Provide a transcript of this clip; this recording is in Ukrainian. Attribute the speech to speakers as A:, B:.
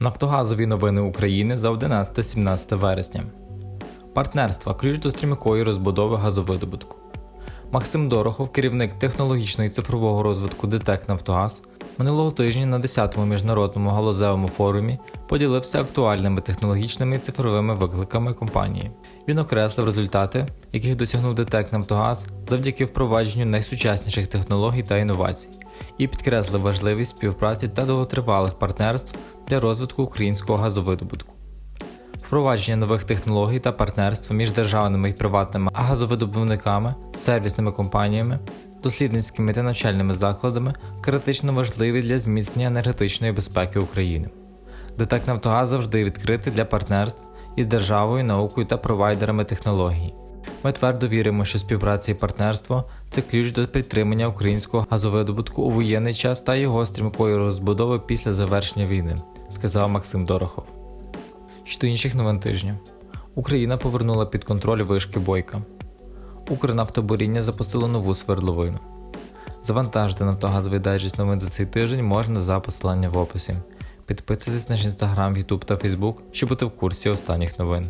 A: Нафтогазові новини України за 11-17 вересня. Партнерства ключ до стрімкої розбудови газовидобутку. Максим Дорохов, керівник технологічного і цифрового розвитку ДТЕК Нафтогаз, минулого тижня на 10-му міжнародному галузевому форумі поділився актуальними технологічними і цифровими викликами компанії. Він окреслив результати, яких досягнув ДТЕК Нафтогаз завдяки впровадженню найсучасніших технологій та інновацій, і підкреслив важливість співпраці та довготривалих партнерств для розвитку українського газовидобутку. Впровадження нових технологій та партнерства між державними і приватними газовидобувниками, сервісними компаніями, дослідницькими та навчальними закладами критично важливі для зміцнення енергетичної безпеки України. ДТЕК Нафтогаз завжди відкритий для партнерств із державою, наукою та провайдерами технологій. Ми твердо віримо, що співпраця і партнерство це ключ до підтримання українського газовидобутку у воєнний час та його стрімкої розбудови після завершення війни, сказав Максим Дорохов. Щодо інших новин тижня. Україна повернула під контроль вишки Бойка. Укрнафтобуріння запустило нову свердловину. Завантажити нафтогазовий дайджест новин за цей тиждень можна за посиланням в описі. Підписуйтесь на наш інстаграм, Ютуб та Фейсбук, щоб бути в курсі останніх новин.